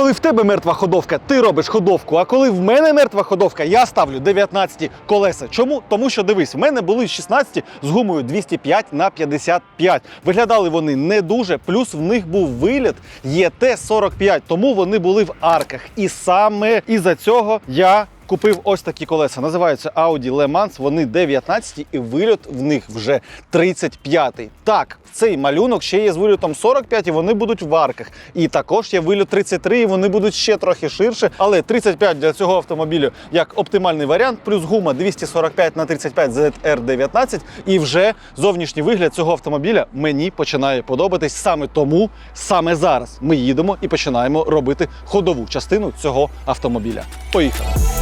Коли в тебе мертва ходовка, ти робиш ходовку. А коли в мене мертва ходовка, я ставлю 19 колеса. Чому? Тому що дивись, в мене були 16 з гумою 205 на 55. Виглядали вони не дуже. Плюс в них був виліт ЄТ-45, тому вони були в арках. І саме із-за цього я. Купив ось такі колеса. Називаються Audi Le Mans. Вони 19 і вильот в них вже 35. Так, цей малюнок ще є з вильотом 45 і вони будуть в арках. І також є вильот 33, і вони будуть ще трохи ширше. Але 35 для цього автомобілю як оптимальний варіант, плюс гума 245 на 35 ZR19. І вже зовнішній вигляд цього автомобіля мені починає подобатись. Саме тому, саме зараз ми їдемо і починаємо робити ходову частину цього автомобіля. Поїхали!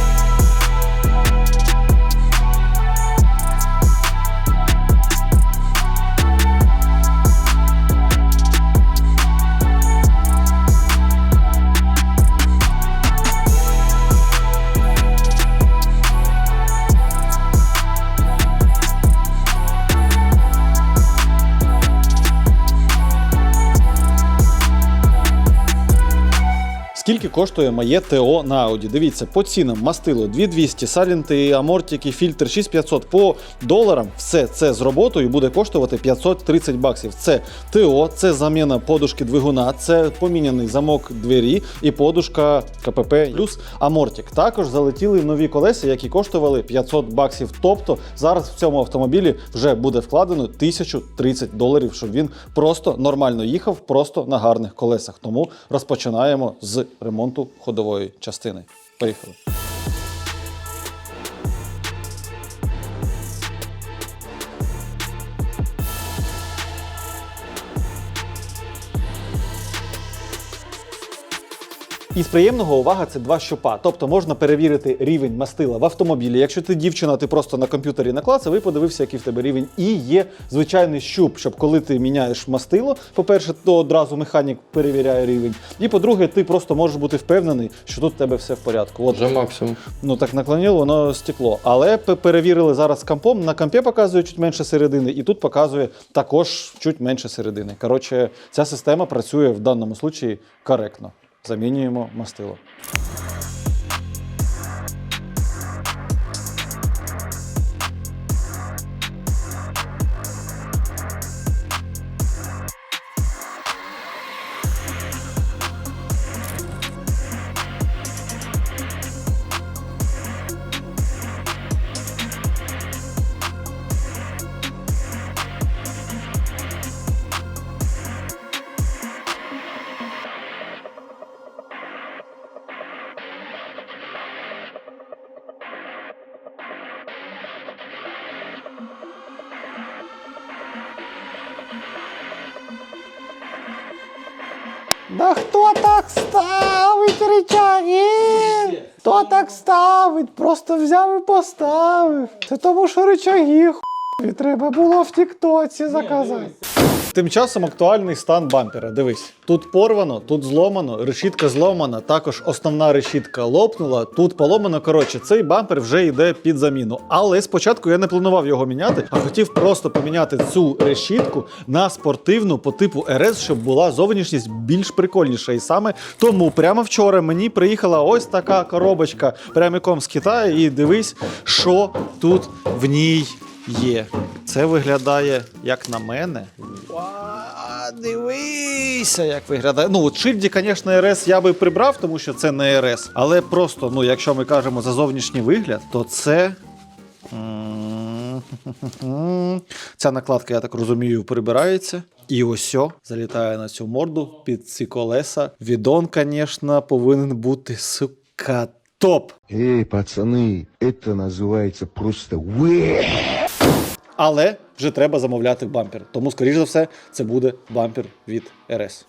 Скільки коштує моє ТО на Audi? Дивіться, по цінам мастило 2200, салінти, амортики, фільтр 6500 по доларам. Все це з роботою буде коштувати 530 баксів. Це ТО, це заміна подушки двигуна, це поміняний замок двері і подушка КПП плюс амортик. Також залетіли нові колеса, які коштували 500 баксів. Тобто зараз в цьому автомобілі вже буде вкладено 1030 доларів, щоб він просто нормально їхав, просто на гарних колесах. Тому розпочинаємо з ремонту ходової частини. Поїхали. Із приємного увага це два щупа. Тобто можна перевірити рівень мастила в автомобілі. Якщо ти дівчина, ти просто на комп'ютері наклацав і подивився, який в тебе рівень. І є звичайний щуп, щоб коли ти міняєш мастило, по-перше, то одразу механік перевіряє рівень. І по-друге, ти просто можеш бути впевнений, що тут в тебе все в порядку. От Вже максимум. Ну так наклонило, воно стекло. Але перевірили зараз компом. На компі показує чуть менше середини, і тут показує також чуть менше середини. Коротше, ця система працює в даному случаї коректно. Замінюємо мастило. Да хто так ставить речаги? Хто так ставить? Просто взяв і поставив. Це тому, що речаги хуй. Треба було в Тіктоці заказати. Тим часом актуальний стан бампера. Дивись, тут порвано, тут зломано, решітка зломана, також основна решітка лопнула, тут поломано. Коротше, цей бампер вже йде під заміну. Але спочатку я не планував його міняти, а хотів просто поміняти цю решітку на спортивну по типу РС, щоб була зовнішність більш прикольніша. І саме тому прямо вчора мені приїхала ось така коробочка прямиком з Китаю. І дивись, що тут в ній є. Це виглядає, як на мене. Ва, Дивися, як виглядає. Ну, от шильді, звісно, РС я би прибрав, тому що це не РС. Але просто, ну, якщо ми кажемо за зовнішній вигляд, то це. М, Ця накладка, я так розумію, прибирається. І ось о, залітає на цю морду під ці колеса. Відон, звісно, повинен бути сука топ. Эй, пацаны, это называется просто уэ. Але вже треба замовляти бампер. Тому, скоріш за все, це буде бампер від РС.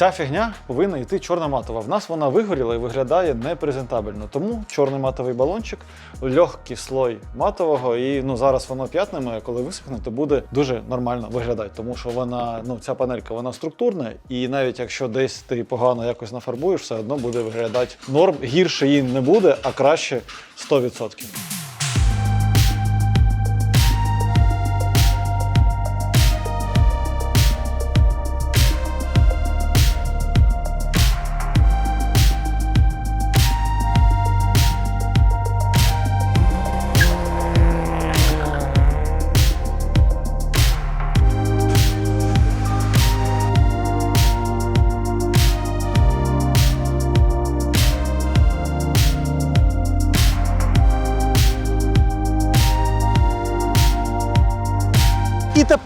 Ця фігня повинна йти чорна матова. В нас вона вигоріла і виглядає непрезентабельно. Тому чорний матовий балончик, легкий слой матового, і ну зараз воно п'ятнами, а коли висохне, то буде дуже нормально виглядати. Тому що вона, ну ця панелька, вона структурна, і навіть якщо десь ти погано якось нафарбуєш, все одно буде виглядати норм. Гірше її не буде, а краще 100%.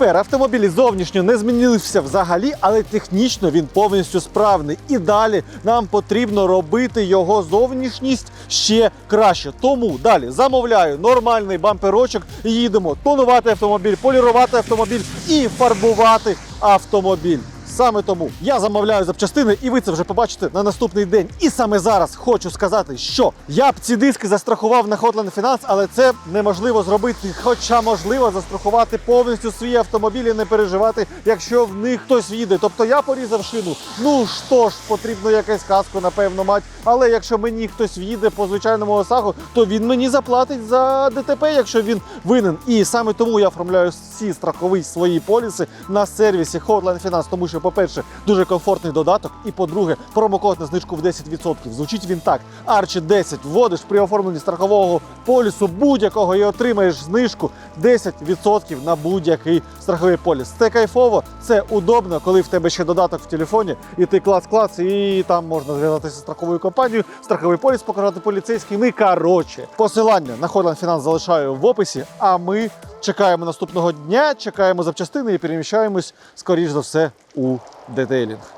Тепер автомобіль зовнішньо не змінився взагалі, але технічно він повністю справний. І далі нам потрібно робити його зовнішність ще краще. Тому далі замовляю нормальний бамперочок і їдемо тонувати автомобіль, полірувати автомобіль і фарбувати автомобіль. Саме тому я замовляю запчастини, і ви це вже побачите на наступний день. І саме зараз хочу сказати, що я б ці диски застрахував на Hotline Finance, але це неможливо зробити. Хоча можливо застрахувати повністю свій автомобіль і не переживати, якщо в них хтось їде. Тобто я порізав шину. Ну що ж, потрібно якась каску, напевно, мати. Але якщо мені хтось в'їде по звичайному осагу, то він мені заплатить за ДТП, якщо він винен. І саме тому я оформляю всі страхові свої поліси на сервісі Hotline Finance, тому що, по-перше, дуже комфортний додаток, і по-друге, промокод на знижку в 10%. Звучить він так: Арчі 10 вводиш при оформленні страхового полісу будь-якого і отримаєш знижку 10% на будь-який страховий поліс. Це кайфово, це удобно, коли в тебе ще додаток в телефоні, і ти клац-клац, і там можна зв'язатися з страховою компанією, страховий поліс показати поліцейським. І коротше, посилання на Hotline Finance залишаю в описі. А ми чекаємо наступного дня, чекаємо запчастини і переміщаємось, скоріш за все, у детейлінг.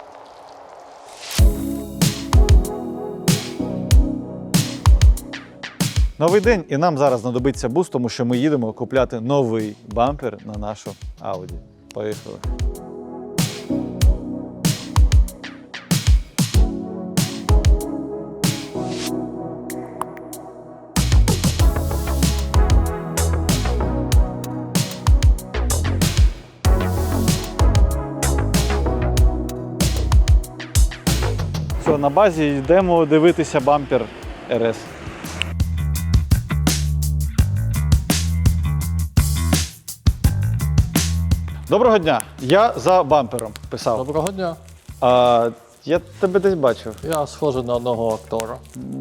Новий день, і нам зараз знадобиться буст, тому що ми їдемо купляти новий бампер на нашу Audi. Поїхали. Все, на базі йдемо дивитися бампер РС. Доброго дня. Я за бампером писав. Доброго дня. А, я тебе десь бачив. Я схожий на одного актора.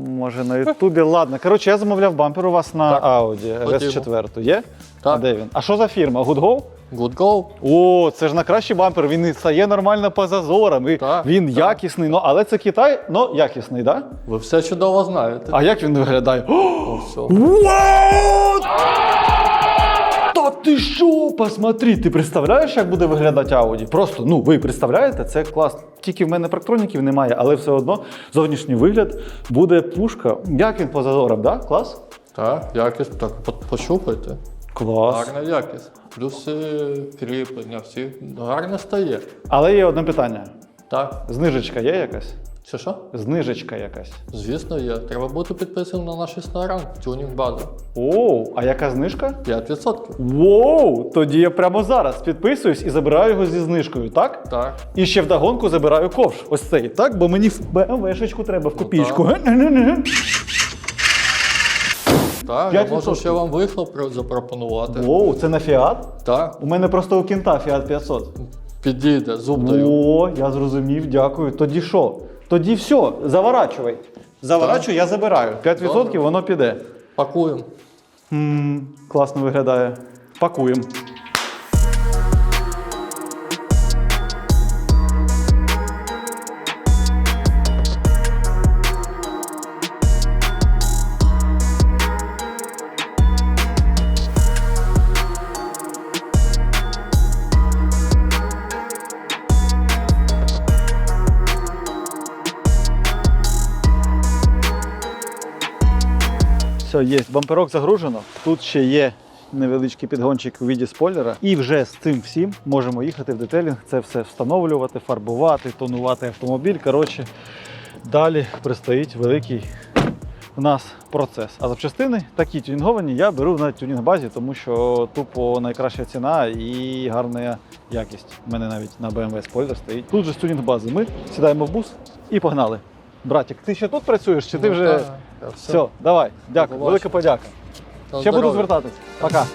Може на Ютубі. Ладно. Коротше, я замовляв бампер у вас на Так. Audi rs 4 Є? Так. А де він? А що за фірма? Good Go? Good go. О, це ж на кращий бампер. Він і стає нормально по зазорам. І Так, він так. якісний. Ну, але це Китай, ну якісний, так? Да? Ви все чудово знаєте. А як він виглядає? О, все. Та ти що? Посмотри, ти представляєш, як буде виглядати Audi? Просто, ну, ви представляєте, це клас. Тільки в мене практроніків немає, але все одно зовнішній вигляд буде пушка. Як він по зазорам, да? Клас? Так, якість, так, пощупайте. Клас. Гарна якість. Плюси кріплення, всі гарно стає. Але є одне питання: Так, знижечка є якась? що що? Знижечка якась. Звісно, є. Треба бути підписаним на наш інстаграм, тюнінг база. Оу, а яка знижка? 5%. Воу! Тоді я прямо зараз підписуюсь і забираю його зі знижкою, так? Так. І ще вдогонку забираю ковш. Ось цей, так? Бо мені в БМВшечку треба в копійку. Так, я 5%. можу ще вам вихлоп про- запропонувати. Воу, це на фіат? Так, У мене просто у кінта фіат 500. підійде, зуб даю. О, я зрозумів, дякую. Тоді що? Тоді все, заворачувай. Заворачуй, я забираю. 5% Добре. воно піде. Пакуємо. м класно виглядає. Пакуємо. Все, є. Бамперок загружено. Тут ще є невеличкий підгончик у віді спойлера. І вже з цим всім можемо їхати в детелінг, це все встановлювати, фарбувати, тонувати автомобіль. Коротше, далі предстоїть великий у нас процес. А запчастини такі тюнінговані я беру на тюнінг-базі, тому що тупо найкраща ціна і гарна якість. У мене навіть на BMW спойлер стоїть. Тут же з тюнінг-бази ми сідаємо в бус і погнали. Братик, ти ще тут працюєш, чи ти Ну, вже. Все, давай, дякую, велика подяка. Ще буду звертатись. Пока.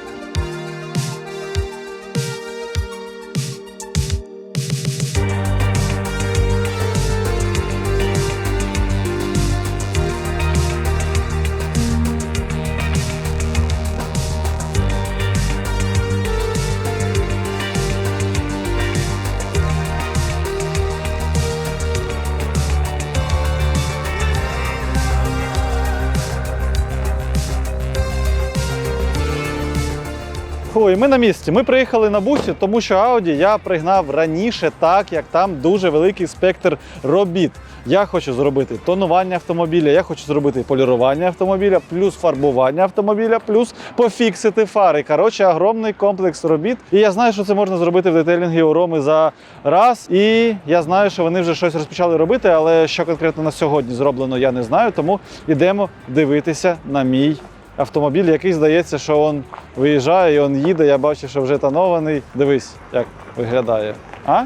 Фу, і ми на місці. Ми приїхали на бусі, тому що Audi я пригнав раніше, так як там дуже великий спектр робіт. Я хочу зробити тонування автомобіля, я хочу зробити полірування автомобіля, плюс фарбування автомобіля, плюс пофіксити фари. Коротше, огромний комплекс робіт. І я знаю, що це можна зробити в детейлінгі у Роми за раз. І я знаю, що вони вже щось розпочали робити, але що конкретно на сьогодні зроблено, я не знаю. Тому йдемо дивитися на мій автомобіль, який здається, що він виїжджає він їде. Я бачу, що вже тонований. Дивись, як виглядає. А?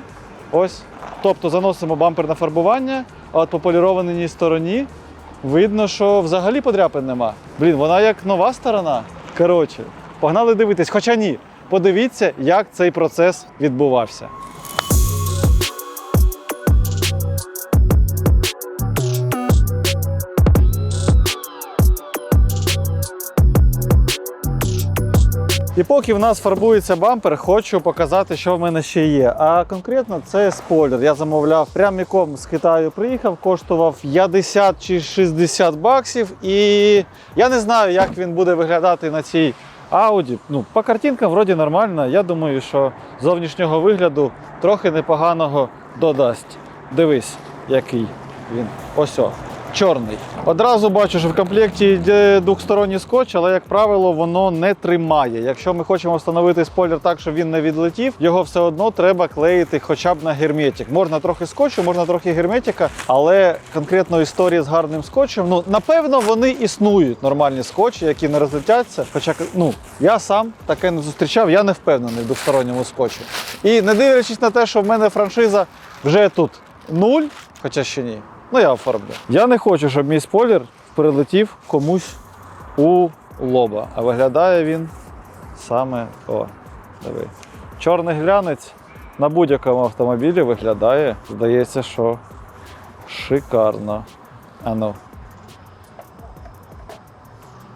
Ось. Тобто заносимо бампер на фарбування, а от по полірованій стороні видно, що взагалі подряпин нема. Блін, вона як нова сторона. Коротше, погнали дивитись. Хоча ні. Подивіться, як цей процес відбувався. І поки в нас фарбується бампер, хочу показати, що в мене ще є. А конкретно це спойлер. Я замовляв прямиком з Китаю приїхав, коштував 50 чи 60 баксів. І я не знаю, як він буде виглядати на цій Audi. Ну, по картинкам вроді нормально. Я думаю, що зовнішнього вигляду трохи непоганого додасть. Дивись, який він. Ось о. Чорний. Одразу бачу, що в комплекті йде двохсторонній скотч, але, як правило, воно не тримає. Якщо ми хочемо встановити спойлер так, щоб він не відлетів, його все одно треба клеїти хоча б на герметик. Можна трохи скотчу, можна трохи герметика, але конкретно історії з гарним скотчем, ну напевно, вони існують нормальні скотчі, які не розлетяться. Хоча ну я сам таке не зустрічав, я не впевнений в двосторонньому скотчі. І не дивлячись на те, що в мене франшиза вже тут нуль, хоча ще ні. Ну, я оформлю. Я не хочу, щоб мій спойлер прилетів комусь у лоба. А виглядає він саме о, диви. Чорний глянець на будь-якому автомобілі виглядає, здається, що шикарно. Ану.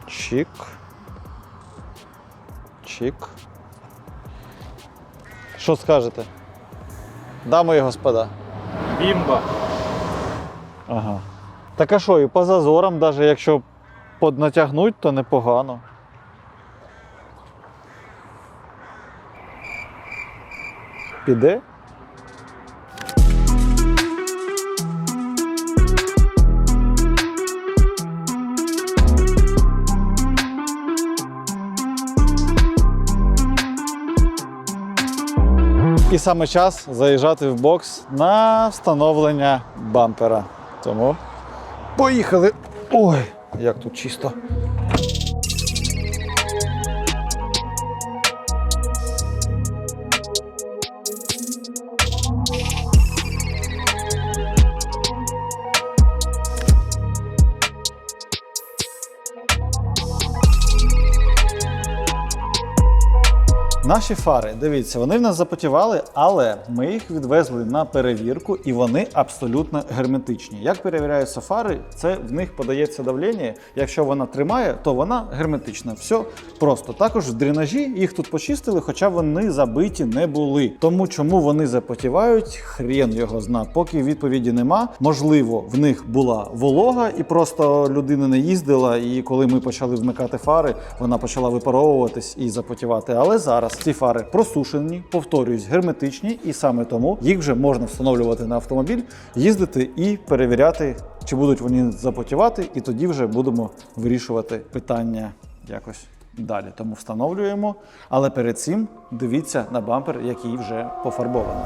Чик. Чик. Що скажете? Дами і господа. Бімба. Ага. Так а що, і по зазорам, навіть якщо поднатягнуть, то непогано. Піде? І саме час заїжджати в бокс на встановлення бампера. Тому поїхали. Ой, як тут чисто. Наші фари, дивіться, вони в нас запотівали, але ми їх відвезли на перевірку і вони абсолютно герметичні. Як перевіряються фари, це в них подається давлення. Якщо вона тримає, то вона герметична. Все просто. Також в дренажі їх тут почистили, хоча вони забиті не були. Тому чому вони запотівають, хрен його зна. Поки відповіді нема. Можливо, в них була волога, і просто людина не їздила. І коли ми почали вмикати фари, вона почала випаровуватись і запотівати. Але зараз ці фари просушені, повторююсь, герметичні, і саме тому їх вже можна встановлювати на автомобіль, їздити і перевіряти, чи будуть вони запотівати, і тоді вже будемо вирішувати питання якось далі. Тому встановлюємо. Але перед цим дивіться на бампер, який вже пофарбований.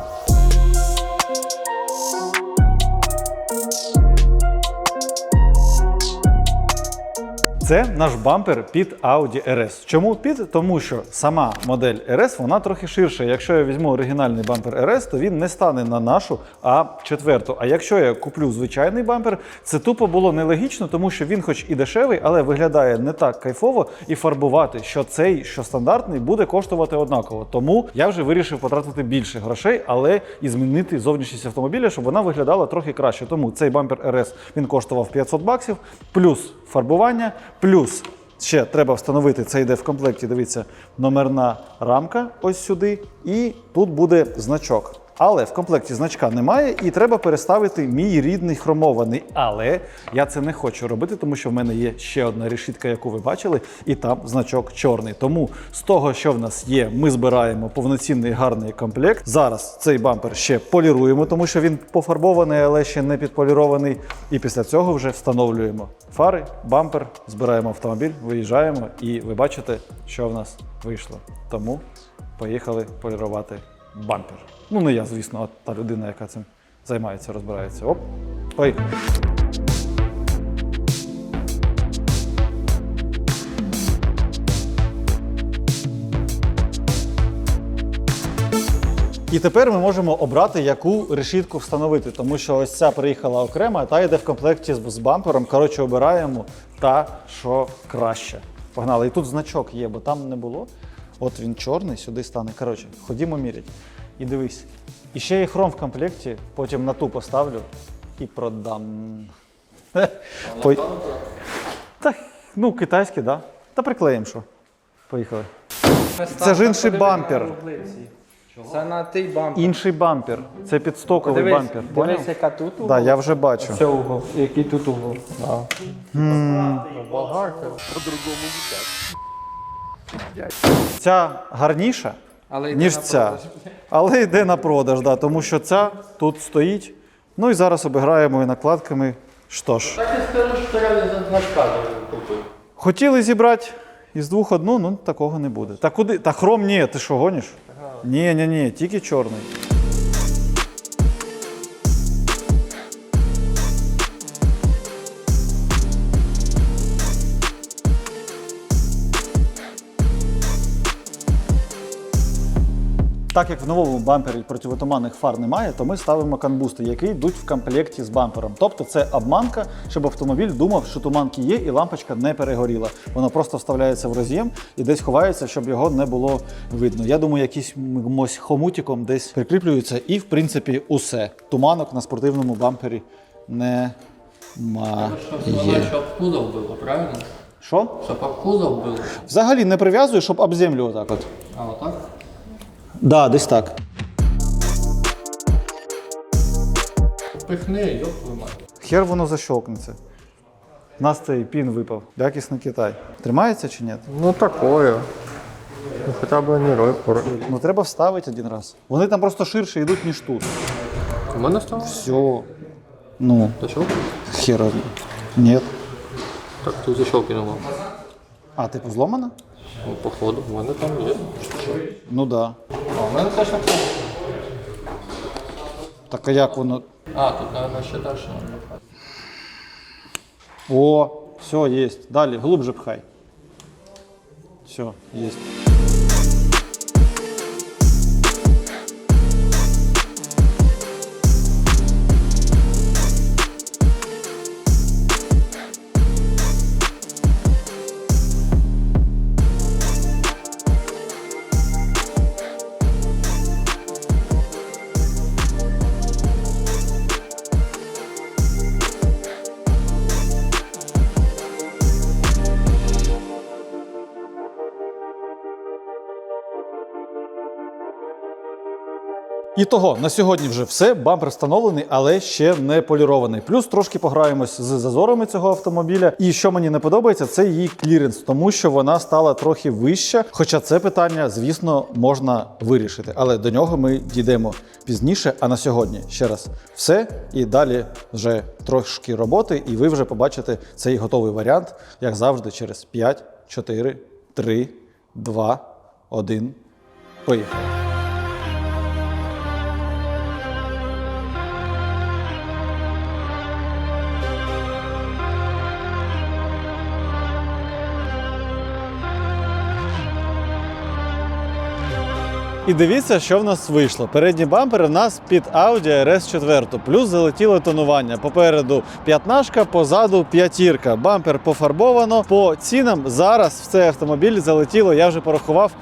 Це наш бампер під Audi RS. Чому під? Тому що сама модель RS вона трохи ширша. Якщо я візьму оригінальний бампер RS, то він не стане на нашу а четверту. А якщо я куплю звичайний бампер, це тупо було нелогічно, тому що він, хоч і дешевий, але виглядає не так кайфово і фарбувати, що цей, що стандартний, буде коштувати однаково. Тому я вже вирішив потратити більше грошей, але і змінити зовнішність автомобіля, щоб вона виглядала трохи краще. Тому цей бампер RS він коштував 500 баксів, плюс фарбування, плюс ще треба встановити, це йде в комплекті. Дивіться, номерна рамка ось сюди, і тут буде значок. Але в комплекті значка немає, і треба переставити мій рідний хромований. Але я це не хочу робити, тому що в мене є ще одна решітка, яку ви бачили, і там значок чорний. Тому з того, що в нас є, ми збираємо повноцінний гарний комплект. Зараз цей бампер ще поліруємо, тому що він пофарбований, але ще не підполірований. І після цього вже встановлюємо фари, бампер, збираємо автомобіль, виїжджаємо, і ви бачите, що в нас вийшло. Тому поїхали полірувати бампер. Ну, не я, звісно, а та людина, яка цим займається, розбирається. Оп, поїхали. І тепер ми можемо обрати, яку решітку встановити, тому що ось ця приїхала окремо, та йде в комплекті з бампером. Коротше, обираємо та, що краще. Погнали. І тут значок є, бо там не було. От він чорний, сюди стане. Коротше, ходімо міряти. І дивись. І ще є хром в комплекті, потім на ту поставлю і продам. Пой- Та, ну, китайський, так. Да. Та приклеїмо що. Поїхали. Це ж інший бампер. Це на той бампер. Інший бампер. Це підстоковий Дивись, бампер. Поняв? дивись, яка тут угол. Да, я вже бачу. Це угол, який тут угол. Да. Ця гарніша, Але йде ніж на ця. продаж. Але йде на продаж, да, тому що ця тут стоїть. Ну і зараз обіграємо і накладками. Що ж, Так і скажу, що реально за не купив. хотіли зібрати із двох одну, ну такого не буде. Та куди? Та хром ні, ти що гониш? Ні, ні, ні, тільки чорний. Так як в новому бампері противотуманних фар немає, то ми ставимо канбусти, які йдуть в комплекті з бампером. Тобто це обманка, щоб автомобіль думав, що туманки є і лампочка не перегоріла. Воно просто вставляється в роз'єм і десь ховається, щоб його не було видно. Я думаю, якимось хомутиком десь прикріплюється, і в принципі усе. Туманок на спортивному бампері немає. Воно щоб кузов було, правильно? Що? Щоб об кузов було. Взагалі не прив'язую, щоб об землю отак от. А отак? Да, десь так. Пихни, йоп твою мать. Хер воно защелкнеться. У нас цей пін випав. Якісний Китай. Тримається чи ні? Ну такое. Ну хоча б не рой. Ну треба вставити один раз. Вони там просто ширше йдуть, ніж тут. У мене стало? Все. Ну, Та чого? хера. Ні. Так, тут защелки нема. А, типу зломана? Ну, походу, в мене там є. Ну да. У мене теж так. Так а як воно. А, тут, мабуть, ще далі. О, все, є. Далі, глубже пхай. Все, є. І того на сьогодні вже все. Бампер встановлений, але ще не полірований. Плюс трошки пограємось з зазорами цього автомобіля. І що мені не подобається, це її кліренс, тому що вона стала трохи вища. Хоча це питання, звісно, можна вирішити. Але до нього ми дійдемо пізніше. А на сьогодні ще раз все. І далі вже трошки роботи, і ви вже побачите цей готовий варіант, як завжди, через 5, 4, три, два, один. Поїхали. І дивіться, що в нас вийшло. Передні бампер в нас під Audi RS 4, плюс залетіло тонування. Попереду п'ятнашка, позаду п'ятірка. Бампер пофарбовано. По цінам зараз в цей автомобіль залетіло, я вже порахував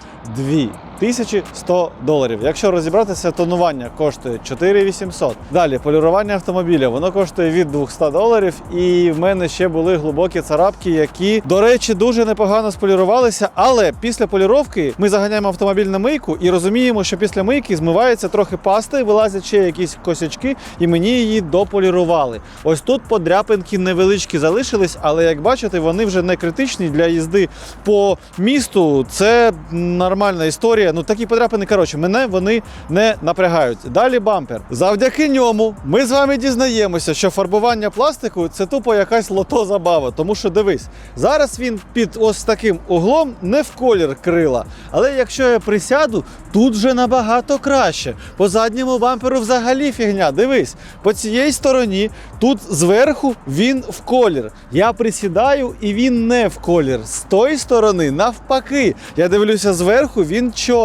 2100 доларів. Якщо розібратися, тонування коштує 4800. Далі полірування автомобіля воно коштує від 200 доларів. І в мене ще були глибокі царапки, які, до речі, дуже непогано сполірувалися. Але після поліровки ми заганяємо автомобіль на мийку і розуміємо, що після мийки змивається трохи пасти, вилазять ще якісь косячки, і мені її дополірували. Ось тут подряпинки невеличкі залишились, але як бачите, вони вже не критичні для їзди по місту. Це нормальна історія. Ну такі подряпини, коротше, мене вони не напрягають. Далі бампер. Завдяки ньому ми з вами дізнаємося, що фарбування пластику це тупо якась лото забава. Тому що дивись, зараз він під ось таким углом не в колір крила. Але якщо я присяду, тут вже набагато краще. По задньому бамперу взагалі фігня. Дивись, по цій стороні, тут зверху він в колір. Я присідаю і він не в колір. З тої сторони, навпаки. Я дивлюся зверху, він чорний.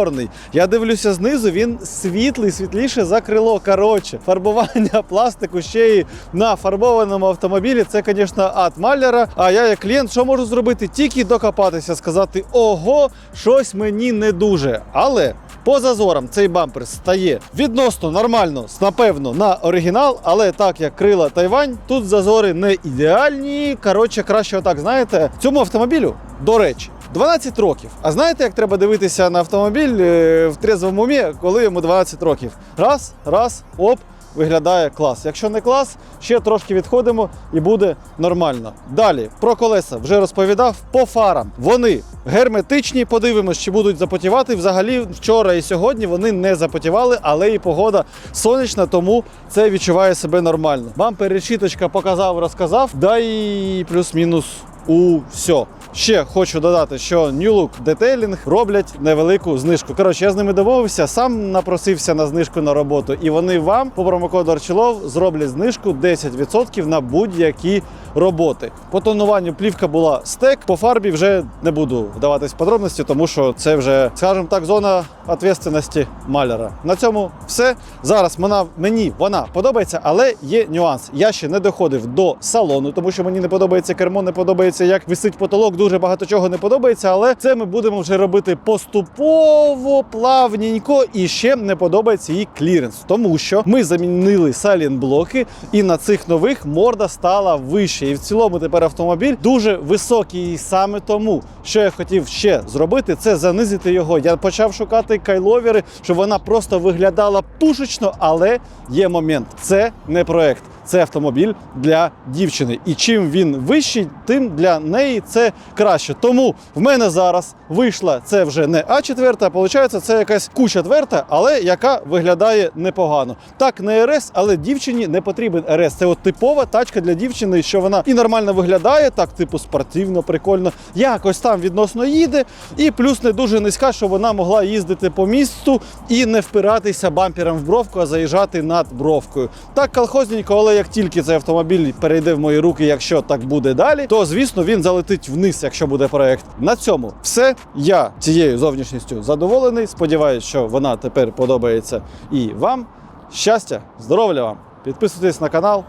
Я дивлюся знизу, він світлий, світліше за крило. Коротше, фарбування пластику ще й на фарбованому автомобілі. Це, звісно, ад маляра. А я, як клієнт, що можу зробити? Тільки докопатися, сказати: ого, щось мені не дуже. Але. По зазорам цей бампер стає відносно нормально, напевно, на оригінал, але так як крила Тайвань, тут зазори не ідеальні. Коротше, краще отак, знаєте, цьому автомобілю, до речі, 12 років. А знаєте, як треба дивитися на автомобіль е, в трезвому умі, коли йому 12 років? Раз, раз, оп. Виглядає клас. Якщо не клас, ще трошки відходимо і буде нормально. Далі про колеса вже розповідав по фарам. Вони герметичні. Подивимось, чи будуть запотівати. Взагалі, вчора і сьогодні вони не запотівали, але і погода сонячна, тому це відчуває себе нормально. Бампер решіточка показав, розказав. Да і плюс-мінус у все. Ще хочу додати, що New Look Detailing роблять невелику знижку. Коротше, я з ними домовився, сам напросився на знижку на роботу, і вони вам по промокоду Арчилов зроблять знижку 10% на будь-які роботи. По тонуванню плівка була стек, по фарбі вже не буду вдаватись в подробності, тому що це вже, скажімо так, зона відповідальності маляра. На цьому все. Зараз вона мені вона подобається, але є нюанс. Я ще не доходив до салону, тому що мені не подобається кермо, не подобається, як висить потолок. Дуже багато чого не подобається, але це ми будемо вже робити поступово, плавненько, і ще не подобається її кліренс, тому що ми замінили салін-блоки, і на цих нових морда стала вище. І в цілому тепер автомобіль дуже високий. І саме тому, що я хотів ще зробити, це занизити його. Я почав шукати кайловери, щоб вона просто виглядала пушечно, але є момент. Це не проект. Це автомобіль для дівчини. І чим він вищий, тим для неї це краще. Тому в мене зараз вийшла це вже не А4, а виходить, це якась Q4, але яка виглядає непогано. Так, не РС, але дівчині не потрібен РС. Це от типова тачка для дівчини, що вона і нормально виглядає, так, типу, спортивно, прикольно. Якось там відносно їде, і плюс не дуже низька, щоб вона могла їздити по місту і не впиратися бампером в бровку, а заїжджати над бровкою. Так, колхозненько, але як тільки цей автомобіль перейде в мої руки, якщо так буде далі, то звісно він залетить вниз, якщо буде проект. На цьому все. Я цією зовнішністю задоволений. Сподіваюсь, що вона тепер подобається і вам. Щастя, здоров'я вам! Підписуйтесь на канал.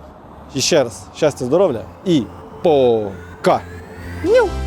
І ще раз щастя, здоров'я і пока! Ню.